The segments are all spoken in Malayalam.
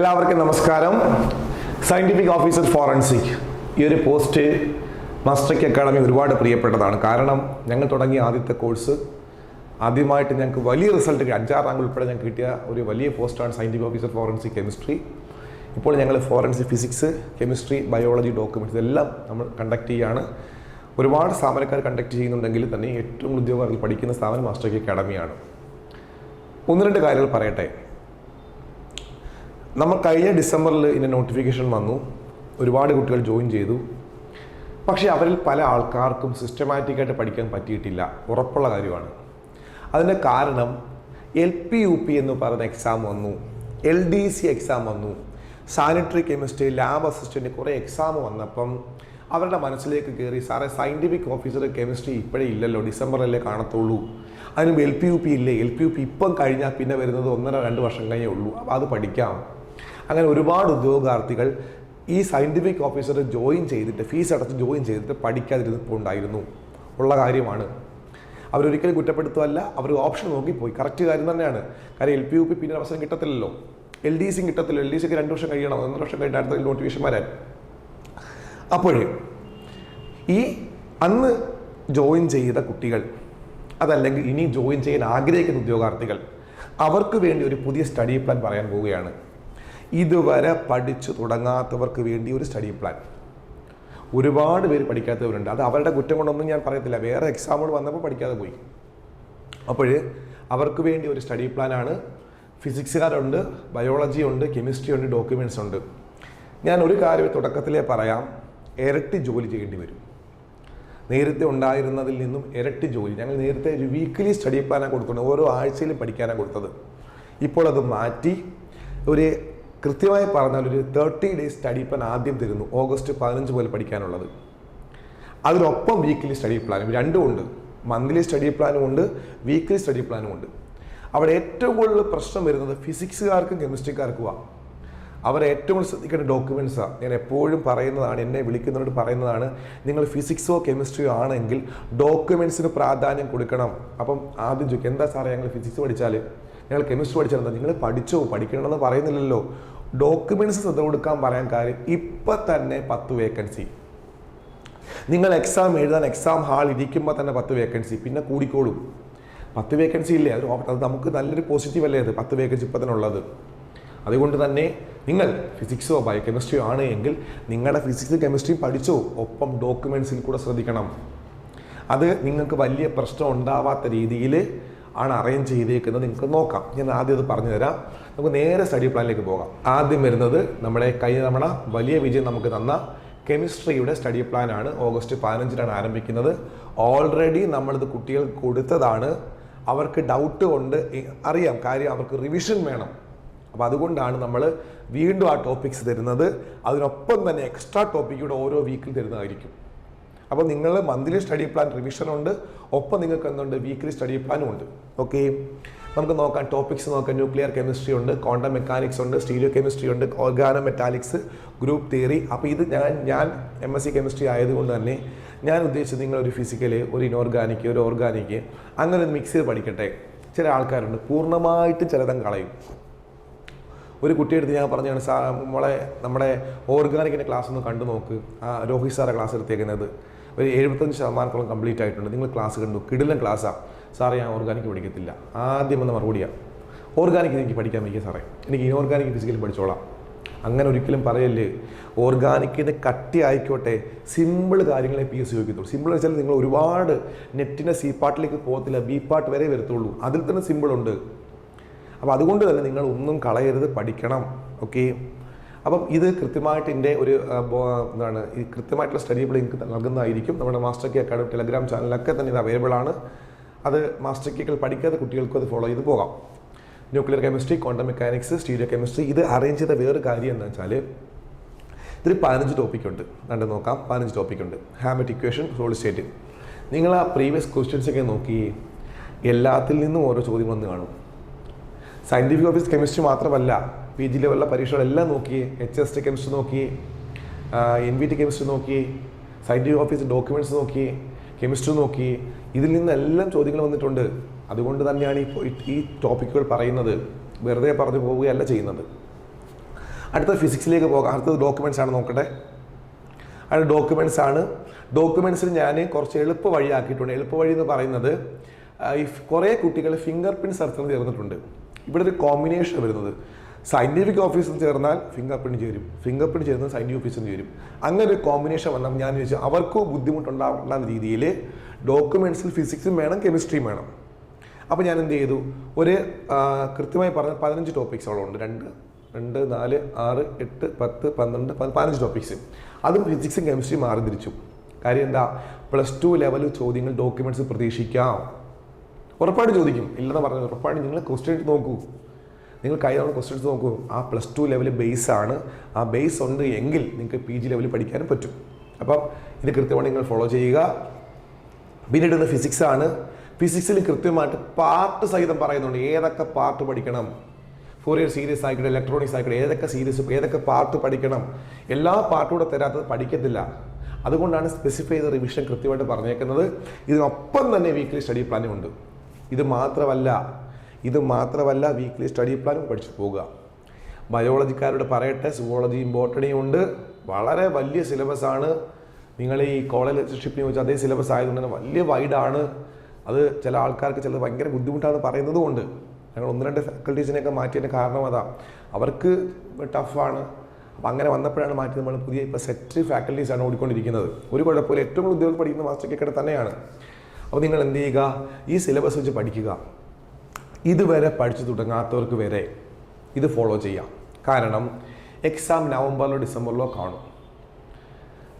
എല്ലാവർക്കും നമസ്കാരം. സയന്റിഫിക് ഓഫീസർ ഫോറൻസിക് ഈ ഒരു പോസ്റ്റ് മാസ്റ്റർക്ക് അക്കാഡമി ഒരുപാട് പ്രിയപ്പെട്ടതാണ്. കാരണം ഞങ്ങൾ തുടങ്ങിയ ആദ്യത്തെ കോഴ്സ് ആദ്യമായിട്ട് ഞങ്ങൾക്ക് വലിയ റിസൾട്ട് അഞ്ചാറ് റാങ്ക് ഉൾപ്പെടെ ഞങ്ങൾക്ക് കിട്ടിയ ഒരു വലിയ പോസ്റ്റാണ് സയന്റിഫിക് ഓഫീസർ ഫോറൻസിക് കെമിസ്ട്രി ഇപ്പോൾ ഞങ്ങൾ forensic physics chemistry biology documents ഇതെല്ലാം നമ്മൾ കണ്ടക്ട് ചെയ്യുകയാണ് ഒരുപാട് സ്ഥാപനക്കാർ കണ്ടക്ട് ചെയ്യുന്നുണ്ടെങ്കിൽ തന്നെ ഏറ്റവും ഉദ്യോഗാർത്ഥികൾ പഠിക്കുന്ന സ്ഥാപനം മാസ്റ്റർക്ക് അക്കാഡമിയാണ് ഒന്ന് രണ്ട് കാര്യങ്ങൾ പറയട്ടെ. നമ്മൾ കഴിഞ്ഞ ഡിസംബറിൽ ഇതിന്റെ നോട്ടിഫിക്കേഷൻ വന്നു. ഒരുപാട് കുട്ടികൾ ജോയിൻ ചെയ്തു. പക്ഷേ അവരിൽ പല ആൾക്കാർക്കും സിസ്റ്റമാറ്റിക്കായിട്ട് പഠിക്കാൻ പറ്റിയിട്ടില്ല. ഉറപ്പുള്ള കാര്യമാണ്. അതിന്റെ കാരണം എൽ പി യു പി എന്ന് പറയുന്ന എക്സാം വന്നു. എൽ ഡി സി എക്സാം വന്നു. സാനിറ്ററി കെമിസ്ട്രി ലാബ് അസിസ്റ്റന്റ് കുറേ എക്സാം വന്നപ്പം അവരുടെ മനസ്സിലേക്ക് കയറി സാറേ സയന്റിഫിക് ഓഫീസർ കെമിസ്ട്രി ഇപ്പോഴേ ഇല്ലല്ലോ. ഡിസംബറിലല്ലേ കാണത്തുള്ളൂ. അതിന് എൽ പി യു പി ഇല്ലേ? എൽ പി യു പി ഇപ്പം കഴിഞ്ഞാൽ പിന്നെ വരുന്നത് ഒന്നര രണ്ട് വർഷം കഴിഞ്ഞേ ഉള്ളൂ. അപ്പോൾ അത് പഠിക്കാം. അങ്ങനെ ഒരുപാട് ഉദ്യോഗാർത്ഥികൾ ഈ സയന്റിഫിക് ഓഫീസർ ജോയിൻ ചെയ്തിട്ട് ഫീസ് അടച്ച് ജോയിൻ ചെയ്തിട്ട് പഠിക്കാതിരുന്നപ്പോൾ ഉണ്ടായിരുന്നു ഉള്ള കാര്യമാണ്. അവരൊരിക്കലും കുറ്റപ്പെടുത്തുമല്ല അവർ ഓപ്ഷൻ നോക്കിപ്പോയി. കറക്റ്റ് കാര്യം തന്നെയാണ്. കാര്യം എൽ പി യു പി പിന്നെ അവസരം കിട്ടത്തില്ലല്ലോ. എൽ ഡി സിയും കിട്ടത്തില്ല. എൽ ഡി സിക്ക് രണ്ട് വർഷം കഴിയണം. ഒന്നര വർഷം കഴിഞ്ഞ അടുത്ത നോട്ടിഫിക്കേഷൻ വരാൻ. അപ്പോഴേ ഈ അന്ന് ജോയിൻ ചെയ്ത കുട്ടികൾ അതല്ലെങ്കിൽ ഇനി ജോയിൻ ചെയ്യാൻ ആഗ്രഹിക്കുന്ന ഉദ്യോഗാർത്ഥികൾ അവർക്ക് വേണ്ടി ഒരു പുതിയ സ്റ്റഡി പ്ലാൻ പറയാൻ പോവുകയാണ്. ഇതുവരെ പഠിച്ചു തുടങ്ങാത്തവർക്ക് വേണ്ടി ഒരു സ്റ്റഡി പ്ലാൻ ഒരുപാട് പേര് പഠിക്കാത്തവരുണ്ട്. അത് അവരുടെ കുറ്റം കൊണ്ടൊന്നും ഞാൻ പറയത്തില്ല. വേറെ എക്സാമുകൾ വന്നപ്പോൾ പഠിക്കാതെ പോയി. അപ്പോൾ അവർക്ക് വേണ്ടി ഒരു സ്റ്റഡി പ്ലാനാണ് ഫിസിക്സുകാരുണ്ട് ബയോളജി ഉണ്ട് കെമിസ്ട്രി ഉണ്ട് ഡോക്യുമെന്റ്സ് ഉണ്ട്. ഞാൻ ഒരു കാര്യം തുടക്കത്തിലേ പറയാം. ഇരട്ടി ജോലി ചെയ്യേണ്ടി വരും. നേരത്തെ ഉണ്ടായിരുന്നതിൽ നിന്നും ഇരട്ടി ജോലി. ഞങ്ങൾ നേരത്തെ ഒരു വീക്കിലി സ്റ്റഡി പ്ലാനാണ് കൊടുക്കുന്നത് ഓരോ ആഴ്ചയിലും പഠിക്കാനാണ് കൊടുത്തത്. ഇപ്പോൾ അത് മാറ്റി. ഒരു കൃത്യമായി പറഞ്ഞാൽ ഒരു തേർട്ടി ഡേയ്സ് സ്റ്റഡി പ്ലാൻ ആദ്യം തരുന്നു ഓഗസ്റ്റ് പതിനഞ്ച് മുതൽ പഠിക്കാനുള്ളത്. അതിനൊപ്പം വീക്കിലി സ്റ്റഡി പ്ലാനും രണ്ടും ഉണ്ട്. മന്ത്ലി സ്റ്റഡി പ്ലാനും ഉണ്ട് വീക്കിലി സ്റ്റഡി പ്ലാനും ഉണ്ട്. അവിടെ ഏറ്റവും കൂടുതൽ പ്രശ്നം വരുന്നത് ഫിസിക്സുകാർക്കും കെമിസ്ട്രിക്കാർക്കുമാണ് അവർ ഏറ്റവും കൂടുതൽ ശ്രദ്ധിക്കേണ്ട ഡോക്യുമെന്റ്സാണ് ഞാൻ എപ്പോഴും പറയുന്നതാണ് എന്നെ വിളിക്കുന്നവരോട് പറയുന്നതാണ് നിങ്ങൾ ഫിസിക്സോ കെമിസ്ട്രിയോ ആണെങ്കിൽ ഡോക്യുമെന്റ്സിന് പ്രാധാന്യം കൊടുക്കണം. അപ്പം ആദ്യം ചോദിക്കും എന്താ സാറേ ഞങ്ങൾ ഫിസിക്സ് പഠിച്ചാൽ ഞങ്ങൾ കെമിസ്ട്രി പഠിച്ചിരുന്നത്. നിങ്ങൾ പഠിച്ചോ? പഠിക്കണമെന്ന് പറയുന്നില്ലല്ലോ. ഡോക്യുമെന്റ്സ് ശ്രദ്ധ കൊടുക്കാൻ പറയാൻ കാര്യം ഇപ്പം തന്നെ പത്ത് വേക്കൻസി നിങ്ങൾ എക്സാം എഴുതാൻ എക്സാം ഹാൾ ഇരിക്കുമ്പോൾ തന്നെ പത്ത് വേക്കൻസി പിന്നെ കൂടിക്കോളും. പത്ത് വേക്കൻസി ഇല്ലേ? അത് അത് നമുക്ക് നല്ലൊരു പോസിറ്റീവ് അല്ലേ അത്? പത്ത് വേക്കൻസി ഇപ്പം തന്നെ ഉള്ളത്. അതുകൊണ്ട് തന്നെ നിങ്ങൾ ഫിസിക്സോ ബയോകെമിസ്ട്രിയോ ആണ് എങ്കിൽ നിങ്ങളുടെ ഫിസിക്സ് കെമിസ്ട്രിയും പഠിച്ചോ? ഒപ്പം ഡോക്യുമെൻസിൽ കൂടെ ശ്രദ്ധിക്കണം. അത് നിങ്ങൾക്ക് വലിയ പ്രശ്നം ഉണ്ടാവാത്ത രീതിയിൽ ആണ് അറേഞ്ച് ചെയ്തേക്കുന്നത് നിങ്ങൾക്ക് നോക്കാം. ഞാൻ ആദ്യം അത് പറഞ്ഞു തരാം നമുക്ക് നേരെ സ്റ്റഡി പ്ലാനിലേക്ക് പോകാം. ആദ്യം വരുന്നത് നമ്മുടെ കഴിഞ്ഞ തവണ വലിയ വിജയം നമുക്ക് തന്ന കെമിസ്ട്രിയുടെ സ്റ്റഡി പ്ലാൻ ആണ്. ഓഗസ്റ്റ് പതിനഞ്ചിനാണ് ആരംഭിക്കുന്നത്. ഓൾറെഡി നമ്മളിത് കുട്ടികൾക്ക് കൊടുത്തതാണ്. അവർക്ക് ഡൗട്ട് കൊണ്ട് അറിയാം കാര്യം അവർക്ക് റിവിഷൻ വേണം. അപ്പോൾ അതുകൊണ്ടാണ് നമ്മൾ വീണ്ടും ആ ടോപ്പിക്സ് തരുന്നത്. അതിനൊപ്പം തന്നെ എക്സ്ട്രാ ടോപ്പിക്കൂടെ ഓരോ വീക്കിൽ തരുന്നതായിരിക്കും. അപ്പോൾ നിങ്ങൾ മന്ത്ലി സ്റ്റഡി പ്ലാൻ റിവിഷൻ ഉണ്ട്. ഒപ്പം നിങ്ങൾക്ക് എന്തുണ്ട്? വീക്ക്ലി സ്റ്റഡി പ്ലാനും ഉണ്ട്. ഓക്കെ നമുക്ക് നോക്കാം. ടോപ്പിക്സ് നോക്കാം. ന്യൂക്ലിയർ കെമിസ്ട്രി ഉണ്ട്. ക്വാണ്ടം മെക്കാനിക്സ് ഉണ്ട്. സ്റ്റീരിയോ കെമിസ്ട്രി ഉണ്ട്. ഓർഗാനോ മെറ്റാലിക്സ് ഗ്രൂപ്പ് തിയറി അപ്പോൾ ഇത് ഞാൻ ഞാൻ എം എസ് സി കെമിസ്ട്രി ആയതുകൊണ്ട് തന്നെ ഞാൻ ഉദ്ദേശിച്ചത് നിങ്ങളൊരു ഫിസിക്കൽ ഒരു ഇനോർഗാനിക് ഒരു ഓർഗാനിക് അങ്ങനെ ഒരു മിക്സ് ചെയ്ത് പഠിക്കട്ടെ. ചില ആൾക്കാരുണ്ട്. പൂർണമായിട്ട് ചിലതം കളയും. ഒരു കുട്ടിയെടുത്ത് ഞാൻ പറഞ്ഞാണ് സാ നമ്മളെ നമ്മുടെ ഓർഗാനിക്കിന്റെ ക്ലാസ് ഒന്ന് കണ്ടു നോക്ക് ആ രോഹിത് സാറെ ക്ലാസ് എടുത്തേക്കുന്നത്. ഒരു എഴുപത്തഞ്ച് ശതമാനത്തോളം കംപ്ലീറ്റ് ആയിട്ടുണ്ട്. നിങ്ങൾ ക്ലാസ് കണ്ടു. കിടിലൻ ക്ലാസ്സാണ് സാറേ ഞാൻ ഓർഗാനിക് പഠിക്കത്തില്ല. ആദ്യം വന്ന മറുപടിയാണ് ഓർഗാനിക് എനിക്ക് പഠിക്കാൻ വയ്യ സാറേ. എനിക്ക് ഇനോർഗാനിക് ഫിസിക്കലി പഠിച്ചോളാം. അങ്ങനെ ഒരിക്കലും പറയല്ലേ. ഓർഗാനിക്കിന് കട്ടി ആയിക്കോട്ടെ. സിമ്പിൾ കാര്യങ്ങളെ പി എസ് ചോദിക്കത്തുള്ളൂ സിമ്പിൾ വെച്ചാൽ നിങ്ങൾ ഒരുപാട് നെറ്റിന്റെ സി പാർട്ടിലേക്ക് പോകത്തില്ല. ബി പാർട്ട് വരെ വരത്തുള്ളൂ. അതിൽ തന്നെ സിമ്പിളുണ്ട് അപ്പോൾ അതുകൊണ്ട് തന്നെ നിങ്ങൾ ഒന്നും കളയരുത്. പഠിക്കണം. ഓക്കെ അപ്പം ഇത് കൃത്യമായിട്ട് എന്റെ ഒരു എന്താണ് ഈ കൃത്യമായിട്ടുള്ള സ്റ്റഡി നിങ്ങൾക്ക് നൽകുന്നതായിരിക്കും. നമ്മുടെ മാസ്റ്റർ കെ അക്കാഡമി ടെലഗ്രാം ചാനലൊക്കെ തന്നെ ഇത് അവൈലബിൾ ആണ്. അത് മാസ്റ്റർ കേക്കൾ പഠിക്കാത്ത കുട്ടികൾക്കും അത് ഫോളോ ചെയ്ത് പോകാം. Nuclear chemistry quantum mechanics stereochemistry ഇത് അറേഞ്ച് ചെയ്ത വേറൊരു കാര്യം എന്താ വെച്ചാൽ ഇതിൽ പതിനഞ്ച് ടോപ്പിക്കുണ്ട് രണ്ട് നോക്കാം. പതിനഞ്ച് ടോപ്പിക്കുണ്ട് ഹാമറ്റ് ഇക്വേഷൻ സോളിഡ് സ്റ്റേറ്റ് നിങ്ങൾ ആ പ്രീവിയസ് ക്വസ്റ്റ്യൻസ് ഒക്കെ നോക്കി എല്ലാത്തിൽ നിന്നും ഓരോ ചോദ്യം വന്ന് കാണും. സയന്റിഫിക് ഓഫീസ് കെമിസ്ട്രി മാത്രമല്ല പി ജി ലെവലിലെ പരീക്ഷകളെല്ലാം നോക്കി എച്ച് എസ് ടി കെമിസ്ട്രി നോക്കി എൻ വി ടി കെമിസ്ട്രി നോക്കി സൈന്റിഫിക് ഓഫീസ് ഡോക്യുമെന്റ്സ് നോക്കി കെമിസ്ട്രി നോക്കി ഇതിൽ നിന്നെല്ലാം ചോദ്യങ്ങൾ വന്നിട്ടുണ്ട്. അതുകൊണ്ട് തന്നെയാണ് ഇപ്പോൾ ഈ ടോപ്പിക്കുകൾ പറയുന്നത്. വെറുതെ പറഞ്ഞു പോവുകയല്ല ചെയ്യുന്നത്. അടുത്ത ഫിസിക്സിലേക്ക് പോകാം. അടുത്തത് ഡോക്യുമെന്റ്സ് ആണ് നോക്കട്ടെ. അത് ഡോക്യുമെന്റ്സ് ആണ്. ഡോക്യുമെന്റ്സിൽ ഞാൻ കുറച്ച് എളുപ്പ വഴിയാക്കിയിട്ടുണ്ട് എളുപ്പ വഴി എന്ന് പറയുന്നത് ഈ കുറേ കുട്ടികൾ ഫിംഗർ പ്രിന്റ് സർക്കിൾ ചേർന്നിട്ടുണ്ട്. ഇവിടെ ഒരു കോമ്പിനേഷൻ വരുന്നത്. സയന്റിഫിക് ഓഫീസിൽ ചേർന്നാൽ ഫിംഗർ പ്രിന്റ് ചേരും ഫിംഗർ പ്രിന്റ് ചേർന്നാൽ സയന്റിഫിക് ഓഫീസിൽ ചേരും. അങ്ങനെ ഒരു കോമ്പിനേഷൻ വന്നാൽ ഞാൻ ചോദിച്ചു അവർക്കോ ബുദ്ധിമുട്ടുണ്ടാവുന്ന രീതിയിൽ ഡോക്യുമെന്റ്സിൽ ഫിസിക്സും വേണം കെമിസ്ട്രിയും വേണം. അപ്പോൾ ഞാൻ എന്ത് ചെയ്തു? ഒരു കൃത്യമായി പറഞ്ഞ പതിനഞ്ച് ടോപ്പിക്സോളം ഉണ്ട് രണ്ട് രണ്ട് നാല് ആറ് എട്ട് പത്ത് പന്ത്രണ്ട് പതിനഞ്ച് ടോപ്പിക്സ് അതും ഫിസിക്സും കെമിസ്ട്രിയും മാറി തിരിച്ചു. കാര്യം എന്താ? പ്ലസ് ടു ലെവൽ ചോദ്യങ്ങൾ ഡോക്യുമെന്റ്സ് പ്രതീക്ഷിക്കാം. ഉറപ്പായിട്ട് ചോദിക്കും. ഇല്ലെന്ന് പറഞ്ഞു ഉറപ്പായിട്ട് നിങ്ങൾ ക്വസ്റ്റ്യൻ നോക്കൂ. നിങ്ങൾ കഴിഞ്ഞ ക്വസ്റ്റ്യൻസ് നോക്കൂ. ആ പ്ലസ് ടു ലെവൽ ബേസ് ആണ്. ആ ബേസ് ഉണ്ട് എങ്കിൽ നിങ്ങൾക്ക് പി ജി ലെവലിൽ പഠിക്കാനും പറ്റും. അപ്പം ഇത് കൃത്യമായി നിങ്ങൾ ഫോളോ ചെയ്യുക. പിന്നീട് ഫിസിക്സ് ആണ്. ഫിസിക്സിൽ കൃത്യമായിട്ട് പാർട്ട് സഹിതം പറയുന്നുണ്ട്. ഏതൊക്കെ പാർട്ട് പഠിക്കണം? ഫോറിയർ സീരീസ് ആയിക്കോട്ടെ ഇലക്ട്രോണിക്സ് ആയിക്കോട്ടെ ഏതൊക്കെ സീരീസ് ഏതൊക്കെ പാർട്ട് പഠിക്കണം? എല്ലാ പാർട്ടും കൂടെ തരാത്തത് പഠിക്കത്തില്ല. അതുകൊണ്ടാണ് സ്പെസിഫൈ ചെയ്ത റിവിഷൻ കൃത്യമായിട്ട് പറഞ്ഞേക്കുന്നത്. ഇതിനൊപ്പം തന്നെ വീക്ക്ലി സ്റ്റഡി പ്ലാനും ഉണ്ട്. ഇത് മാത്രമല്ല ഇത് മാത്രമല്ല വീക്ക്ലി സ്റ്റഡി പ്ലാനും പഠിച്ചു പോകുക ബയോളജിക്കാരോട് പറയട്ടെ സുവോളജിയും ബോട്ടണിയും ഉണ്ട്. വളരെ വലിയ സിലബസാണ് നിങ്ങൾ ഈ കോളേജ് ലെക്ചർഷിപ്പിനെ വെച്ച് അതേ സിലബസ് ആയതുകൊണ്ട് തന്നെ വലിയ വൈഡാണ് അത് ചില ആൾക്കാർക്ക് ചിലത് ഭയങ്കര ബുദ്ധിമുട്ടാണ് പറയുന്നത് കൊണ്ട് ഞങ്ങൾ ഒന്ന് രണ്ട് ഫാക്കൽറ്റീസിനെയൊക്കെ മാറ്റിയതിന്റെ കാരണം അതാ. അവർക്ക് ടഫാണ് അപ്പോൾ അങ്ങനെ വന്നപ്പോഴാണ് മാറ്റി നമ്മൾ പുതിയ ഇപ്പോൾ സെറ്റ് ഫാക്കൽറ്റീസാണ് ഓടിക്കൊണ്ടിരിക്കുന്നത്. ഒരു കുഴപ്പമില്ല. ഏറ്റവും കൂടുതൽ ഉദ്യോഗം പഠിക്കുന്ന മാസ്റ്റർ കേക്കടെ തന്നെയാണ്. അപ്പോൾ നിങ്ങൾ എന്ത് ചെയ്യുക? ഈ സിലബസ് വെച്ച് പഠിക്കുക. ഇതുവരെ പഠിച്ചു തുടങ്ങാത്തവർക്ക് വരെ ഇത് ഫോളോ ചെയ്യാം. കാരണം എക്സാം നവംബറിലോ ഡിസംബറിലോ കാണും.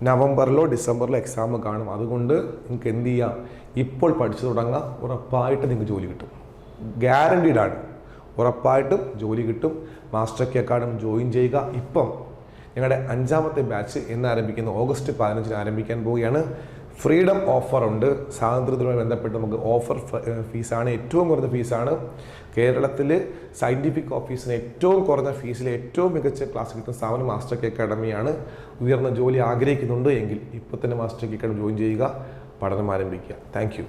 നവംബറിലോ ഡിസംബറിലോ എക്സാം കാണും. അതുകൊണ്ട് നിങ്ങൾക്ക് എന്ത് ചെയ്യാം? ഇപ്പോൾ പഠിച്ചു തുടങ്ങാം. ഉറപ്പായിട്ട് നിങ്ങൾക്ക് ജോലി കിട്ടും. ഗ്യാരണ്ടീഡ് ആണ്. ഉറപ്പായിട്ടും ജോലി കിട്ടും. മാസ്റ്റർ കെ അക്കാഡമി ജോയിൻ ചെയ്യുക. ഇപ്പം ഞങ്ങളുടെ അഞ്ചാമത്തെ ബാച്ച് എന്ന് ആരംഭിക്കുന്ന. ഓഗസ്റ്റ് പതിനഞ്ചിന് ആരംഭിക്കാൻ പോവുകയാണ്. ഫ്രീഡം ഓഫർ ഉണ്ട് സ്വാതന്ത്ര്യത്തിനുമായി ബന്ധപ്പെട്ട് നമുക്ക് ഓഫർ ഫീസാണ് ഏറ്റവും കുറഞ്ഞ ഫീസാണ്. കേരളത്തിൽ സയന്റിഫിക് ഓഫീസിന് ഏറ്റവും കുറഞ്ഞ ഫീസിൽ ഏറ്റവും മികച്ച ക്ലാസ് കിട്ടുന്ന സ്ഥാപനം മാസ്റ്റർ കെ അക്കാഡമിയാണ് ഉയർന്ന ജോലി ആഗ്രഹിക്കുന്നുണ്ട് എങ്കിൽ ഇപ്പോൾ തന്നെ മാസ്റ്റർ കെ അക്കാഡമി ജോയിൻ ചെയ്യുക പഠനം ആരംഭിക്കുക. താങ്ക്